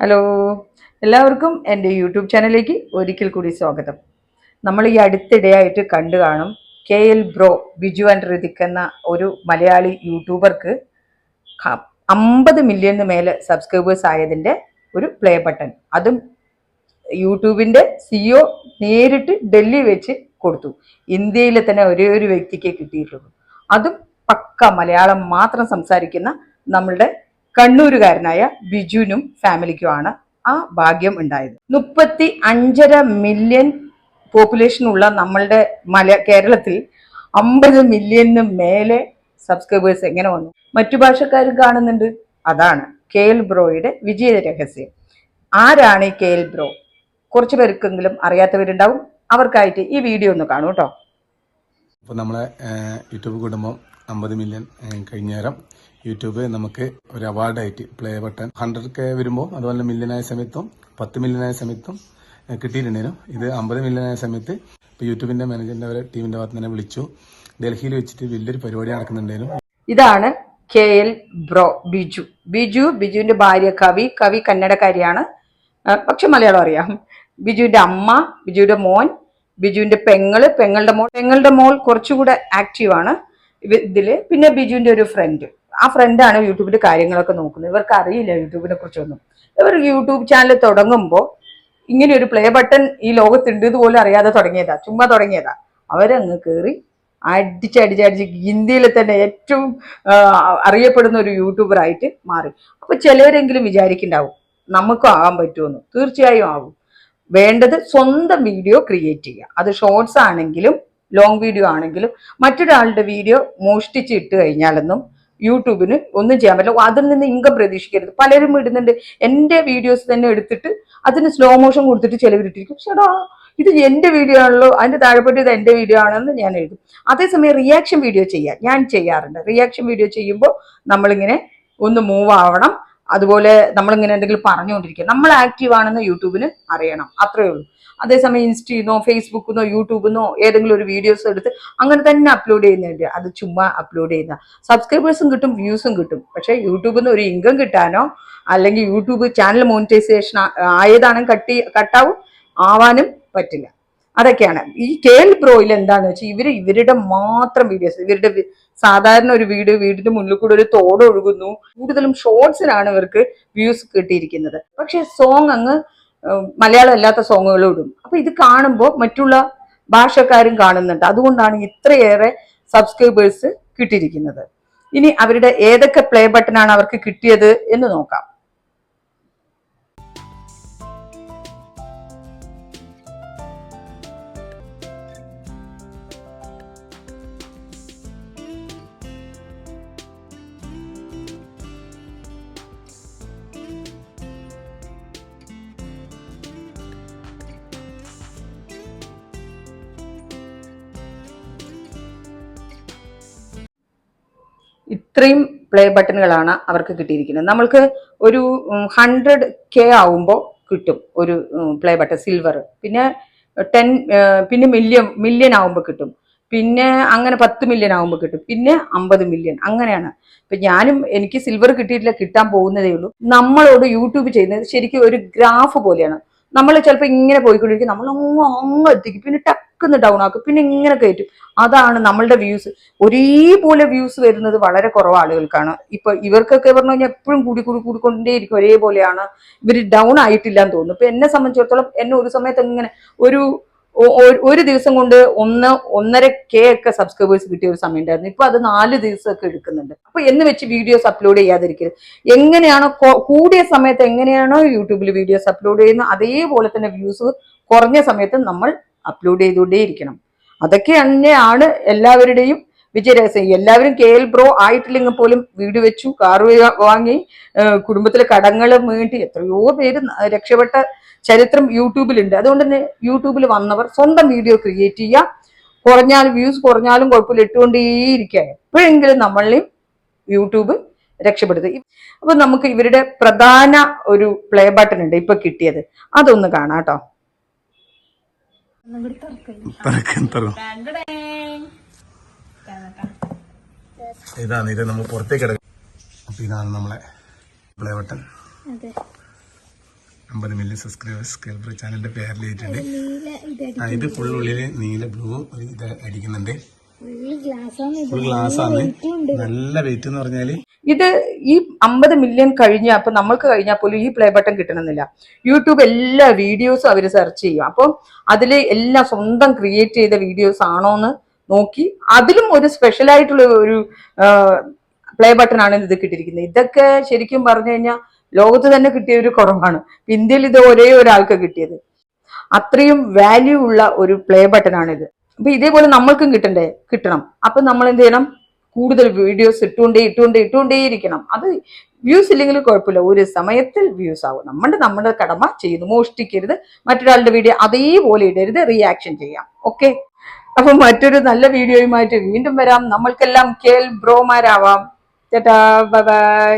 Hello എല്ലാവർക്കും എന്റെ YouTube ചാനലിലേക്ക് ഒരിക്കൽ കൂടി സ്വാഗതം. നമ്മൾ ഈ അടുത്തിടെയായിട്ട് കണ്ടു കാണും K L bro Biju and Rithik എന്ന ഒരു മലയാളി യൂട്യൂബർക്ക് അമ്പത് മില്യണിന് മേലെ സബ്സ്ക്രൈബേഴ്സ് ആയതിന്റെ ഒരു പ്ലേ ബട്ടൺ അതും യൂട്യൂബിന്റെ സിഒ നേരിട്ട് ഡൽഹി വെച്ച് കൊടുത്തു. ഇന്ത്യയിലെ തന്നെ ഒരേ ഒരു വ്യക്തിക്ക് കിട്ടിയിട്ടുള്ളൂ. അതും പക്ക മലയാളം മാത്രം സംസാരിക്കുന്ന നമ്മളുടെ കണ്ണൂരുകാരനായ ബിജുനും ഫാമിലിക്കുമാണ് ആ ഭാഗ്യം ഉണ്ടായത്. മുപ്പത്തി അഞ്ചര മില്യൺ പോപ്പുലേഷൻ ഉള്ള നമ്മളുടെ മല കേരളത്തിൽ അമ്പത് മില്യണിന് മേലെ സബ്സ്ക്രൈബേഴ്സ് എങ്ങനെ വന്നു? മറ്റു ഭാഷക്കാരും കാണുന്നുണ്ട്. അതാണ് കെ എൽ ബ്രോയുടെ വിജയ രഹസ്യം. ആരാണ് ഈ കെ എൽ ബ്രോ കുറച്ച് പേർക്കെങ്കിലും അറിയാത്തവരുണ്ടാവും. അവർക്കായിട്ട് ഈ വീഡിയോ ഒന്ന് കാണൂ കേട്ടോ. അപ്പോൾ നമ്മളെ യൂട്യൂബ് കുടുംബം അമ്പത് മില്യൺ കഴിഞ്ഞേരം യൂട്യൂബ് നമുക്ക് ഒരു അവാർഡായിട്ട് പ്ലേ ബട്ടൺ ഹൺഡ്രഡ് കെ വരുമ്പോൾ അതുപോലെ മില്യനായ സമയത്തും പത്ത് മില്യനായ സമയത്തും കിട്ടിയിട്ടുണ്ടായിരുന്നു ഇത് അമ്പത് മില്യനായ സമയത്ത് ഇപ്പോൾ യൂട്യൂബിന്റെ മാനേജറിന്റെ അവരെ ടീമിന്റെ ഭാഗത്ത് തന്നെ വിളിച്ചു. ഡൽഹിയിൽ വെച്ചിട്ട് വലിയൊരു പരിപാടി നടക്കുന്നുണ്ടായിരുന്നു ഇതാണ് K L bro Biju. Biju ബിജുവിന്റെ ഭാര്യ കവി. കവി കന്നഡക്കാരിയാണ് പക്ഷെ മലയാളം അറിയാം. ബിജുവിന്റെ അമ്മ ബിജുവിന്റെ മോൻ ബിജുവിന്റെ പെങ്ങൾ പെങ്ങളുടെ മോൾ. പെങ്ങളുടെ മോൾ കുറച്ചുകൂടെ ആക്റ്റീവ് ആണ് ഇതിൽ. പിന്നെ ബിജുവിന്റെ ഒരു ഫ്രണ്ട് ആ ഫ്രണ്ടാണ് യൂട്യൂബിന്റെ കാര്യങ്ങളൊക്കെ നോക്കുന്നത്. ഇവർക്ക് അറിയില്ല യൂട്യൂബിനെ കുറിച്ചൊന്നും. ഇവർ യൂട്യൂബ് ചാനൽ തുടങ്ങുമ്പോൾ ഇങ്ങനെ ഒരു പ്ലേ ബട്ടൺ ഈ ലോകത്തുണ്ട് ഇതുപോലും അറിയാതെ തുടങ്ങിയതാ. ചുമ്മാ തുടങ്ങിയതാ. അവരങ്ങ് കയറി അടിച്ചടിച്ചടിച്ച് ഇന്ത്യയിലെ തന്നെ ഏറ്റവും അറിയപ്പെടുന്ന ഒരു യൂട്യൂബർ ആയിട്ട് മാറി. അപ്പൊ ചിലവരെങ്കിലും വിചാരിക്കുന്നുണ്ടാവും നമുക്കും ആകാൻ പറ്റുമെന്ന്. തീർച്ചയായും ആവും. വേണ്ടത് സ്വന്തം വീഡിയോ ക്രിയേറ്റ് ചെയ്യുക. അത് ഷോർട്സ് ആണെങ്കിലും ലോങ് വീഡിയോ ആണെങ്കിലും മറ്റൊരാളുടെ വീഡിയോ മോഷ്ടിച്ച് ഇട്ട് കഴിഞ്ഞാലൊന്നും യൂട്യൂബിന് ഒന്നും ചെയ്യാൻ പറ്റില്ല. അതിൽ നിന്ന് ഇൻകം പ്രതീക്ഷിക്കരുത്. പലരും ഇടുന്നുണ്ട്. എന്റെ വീഡിയോസ് തന്നെ എടുത്തിട്ട് അതിന് സ്ലോ മോഷൻ കൊടുത്തിട്ട് ചിലവരിട്ടിരിക്കും ചേട്ടാ ഇത് എന്റെ വീഡിയോ ആണല്ലോ അതിന്റെ താഴെപ്പെട്ടിയത് എന്റെ വീഡിയോ ആണെന്ന് ഞാൻ എഴുതും. അതേസമയം റിയാക്ഷൻ വീഡിയോ ചെയ്യാൻ ഞാൻ ചെയ്യാറുണ്ട്. റിയാക്ഷൻ വീഡിയോ ചെയ്യുമ്പോൾ നമ്മളിങ്ങനെ ഒന്ന് മൂവ് ആവണം. അതുപോലെ നമ്മളിങ്ങനെ എന്തെങ്കിലും പറഞ്ഞുകൊണ്ടിരിക്കുക. നമ്മൾ ആക്റ്റീവ് ആണെന്ന് യൂട്യൂബിന് അറിയണം. അത്രയേ ഉള്ളൂ. അതേസമയം ഇൻസ്റ്റീന്നോ ഫേസ്ബുക്കിന്നോ യൂട്യൂബിന്നോ ഏതെങ്കിലും ഒരു വീഡിയോസ് എടുത്ത് അങ്ങനെ തന്നെ അപ്ലോഡ് ചെയ്യുന്നുണ്ട് അത് ചുമ്മാ അപ്ലോഡ് ചെയ്യുന്ന. സബ്സ്ക്രൈബേഴ്സും കിട്ടും വ്യൂസും കിട്ടും. പക്ഷേ യൂട്യൂബിൽ നിന്ന് ഒരു ഇൻകം കിട്ടാനോ അല്ലെങ്കിൽ യൂട്യൂബ് ചാനൽ മോണിറ്റൈസേഷൻ ആയതാണെങ്കിൽ കട്ടി കട്ടാവും ആവാനും പറ്റില്ല. അതൊക്കെയാണ്. ഈ കെ എൽ ബ്രോയിൽ എന്താണെന്ന് വെച്ചാൽ ഇവർ ഇവരുടെ മാത്രം വീഡിയോസ് ഇവരുടെ സാധാരണ ഒരു വീട് വീടിന്റെ മുന്നിൽ കൂടെ ഒരു തോട് ഒഴുകുന്നു. കൂടുതലും ഷോർട്സിനാണ് ഇവർക്ക് വ്യൂസ് കിട്ടിയിരിക്കുന്നത്. പക്ഷെ സോങ് അങ്ങ് മലയാളം അല്ലാത്ത സോങ്ങുകളും ഇടും. അപ്പൊ ഇത് കാണുമ്പോൾ മറ്റുള്ള ഭാഷക്കാരും കാണുന്നുണ്ട്. അതുകൊണ്ടാണ് ഇത്രയേറെ സബ്സ്ക്രൈബേഴ്സ് കിട്ടിയിരിക്കുന്നത്. ഇനി അവരുടെ ഏതൊക്കെ പ്ലേ ബട്ടനാണ് അവർക്ക് കിട്ടിയത് എന്ന് നോക്കാം. ഇത്രയും പ്ലേ ബട്ടണുകളാണ് അവർക്ക് കിട്ടിയിരിക്കുന്നത്. നമ്മൾക്ക് ഒരു ഹൺഡ്രഡ് കെ ആവുമ്പോൾ കിട്ടും ഒരു പ്ലേ ബട്ടൺ സിൽവർ പിന്നെ ടെൻ പിന്നെ മില്യൺ മില്യൺ ആവുമ്പോൾ കിട്ടും. പിന്നെ അങ്ങനെ പത്ത് മില്യൺ ആവുമ്പോൾ കിട്ടും. പിന്നെ അമ്പത് മില്യൺ അങ്ങനെയാണ്. ഇപ്പം ഞാനും എനിക്ക് സിൽവർ കിട്ടിയിട്ടില്ല കിട്ടാൻ പോകുന്നതേ ഉള്ളൂ. നമ്മളോട് യൂട്യൂബ് ചെയ്യുന്നത് ശരിക്കും ഒരു ഗ്രാഫ് പോലെയാണ്. നമ്മൾ ചിലപ്പോൾ ഇങ്ങനെ പോയിക്കൊണ്ടിരിക്കും. നമ്മൾ അങ്ങ് അങ്ങ് എത്തിക്കും. പിന്നെ ടക്കുന്ന് ഡൗൺ ആക്കും. പിന്നെ ഇങ്ങനെ കയറ്റും. അതാണ് നമ്മളുടെ വ്യൂസ് ഒരേപോലെ വ്യൂസ് വരുന്നത് വളരെ കുറവ് ആളുകൾക്കാണ്. ഇപ്പൊ ഇവർക്കൊക്കെ പറഞ്ഞു കഴിഞ്ഞാൽ എപ്പോഴും കൂടി കൂടി കൂടിക്കൊണ്ടേയിരിക്കും ഒരേപോലെയാണ്. ഇവർ ഡൗൺ ആയിട്ടില്ല എന്ന് തോന്നുന്നു. ഇപ്പൊ എന്നെ സംബന്ധിച്ചിടത്തോളം എന്നെ ഒരു സമയത്ത് ഇങ്ങനെ ഒരു ഒരു ദിവസം കൊണ്ട് ഒന്ന് ഒന്നര കെ ഒക്കെ സബ്സ്ക്രൈബേഴ്സ് കിട്ടിയ ഒരു സമയം ഉണ്ടായിരുന്നു. ഇപ്പൊ അത് നാല് ദിവസമൊക്കെ എടുക്കുന്നുണ്ട്. അപ്പൊ എന്ന് വെച്ച് വീഡിയോസ് അപ്ലോഡ് ചെയ്യാതിരിക്കരുത്. എങ്ങനെയാണോ കൂടിയ സമയത്ത് എങ്ങനെയാണോ യൂട്യൂബിൽ വീഡിയോസ് അപ്ലോഡ് ചെയ്യുന്നത് അതേപോലെ തന്നെ വ്യൂസ് കുറഞ്ഞ സമയത്ത് നമ്മൾ അപ്ലോഡ് ചെയ്തുകൊണ്ടേയിരിക്കണം. തന്നെയാണ് എല്ലാവരുടെയും വിജയരഹസ്യം. എല്ലാവരും കെ എൽ ബ്രോ ആയിട്ടില്ലെങ്കിൽ പോലും വീട് വെച്ചു കാർ വാങ്ങി കുടുംബത്തിലെ കടങ്ങൾ വീണ്ടി എത്രയോ പേര് രക്ഷപ്പെട്ട ചരിത്രം യൂട്യൂബിലുണ്ട്. അതുകൊണ്ട് തന്നെ യൂട്യൂബിൽ വന്നവർ സ്വന്തം വീഡിയോ ക്രിയേറ്റ് ചെയ്യുക. കുറഞ്ഞാലും വ്യൂസ് കുറഞ്ഞാലും കുഴപ്പമില്ല ഇട്ടുകൊണ്ടേയിരിക്കുക. എപ്പോഴെങ്കിലും നമ്മളെയും യൂട്യൂബ് രക്ഷപ്പെടുത്തി. അപ്പൊ നമുക്ക് ഇവരുടെ പ്രധാന ഒരു പ്ലേ ബട്ടൺ ഉണ്ട് ഇപ്പൊ കിട്ടിയത്. അതൊന്ന് കാണാം കേട്ടോ. തിറക്കും ഇതാണ് ഇത് നമ്മൾ പുറത്തേക്ക് എടുക്കും അപ്പൊ ഇതാണ് നമ്മളെ പ്ലേ ബട്ടൺ അമ്പത് മില്യൺ സബ്സ്ക്രൈബേഴ്സ് കേൾബ്ര ചാനലിന്റെ ആ ഇത് ഫുൾ ഉള്ളിൽ നീല ബ്ലൂ ഒരു ഇത് അടിക്കുന്നുണ്ട്. ഫുൾ ഗ്ലാസ് ആണ് നല്ല വെയിറ്റ് എന്ന് പറഞ്ഞാൽ ഇത് ഈ അമ്പത് മില്യൺ കഴിഞ്ഞ അപ്പൊ നമ്മൾക്ക് കഴിഞ്ഞാൽ പോലും ഈ പ്ലേ ബട്ടൺ കിട്ടണമെന്നില്ല. യൂട്യൂബ് എല്ലാ വീഡിയോസും അവർ സെർച്ച് ചെയ്യും. അപ്പം അതിൽ എല്ലാ സ്വന്തം ക്രിയേറ്റ് ചെയ്ത വീഡിയോസ് ആണോന്ന് നോക്കി അതിലും ഒരു സ്പെഷ്യൽ ആയിട്ടുള്ള ഒരു പ്ലേ ബട്ടൺ ആണ് ഇത് കിട്ടിയിരിക്കുന്നത്. ഇതൊക്കെ ശരിക്കും പറഞ്ഞു കഴിഞ്ഞാൽ ലോകത്ത് തന്നെ കിട്ടിയ ഒരു കുറവാണ്. ഇന്ത്യയിൽ ഇത് ഒരേ ഒരാൾക്ക് കിട്ടിയത്. അത്രയും വാല്യൂ ഉള്ള ഒരു പ്ലേ ബട്ടൺ ആണിത്. അപ്പൊ ഇതേപോലെ നമ്മൾക്കും കിട്ടണ്ടേ? കിട്ടണം. അപ്പൊ നമ്മൾ എന്ത് ചെയ്യണം കൂടുതൽ വീഡിയോസ് ഇട്ടുകൊണ്ടേ ഇട്ടുകൊണ്ടേ ഇട്ടുകൊണ്ടേ ഇരിക്കണം. അത് വ്യൂസ് ഇല്ലെങ്കിലും കുഴപ്പമില്ല. ഒരു സമയത്തിൽ വ്യൂസ് ആവും. നമ്മുടെ നമ്മുടെ കടമ ചെയ്തു മോഷ്ടിക്കരുത്. മറ്റൊരാളുടെ വീഡിയോ അതേപോലെ ഇടരുത്. റിയാക്ഷൻ ചെയ്യാം. ഓക്കെ അപ്പൊ മറ്റൊരു നല്ല വീഡിയോയുമായിട്ട് വീണ്ടും വരാം. നമ്മൾക്കെല്ലാം കേൾ ബ്രോമാരാവാം. ചേട്ടാ ബൈ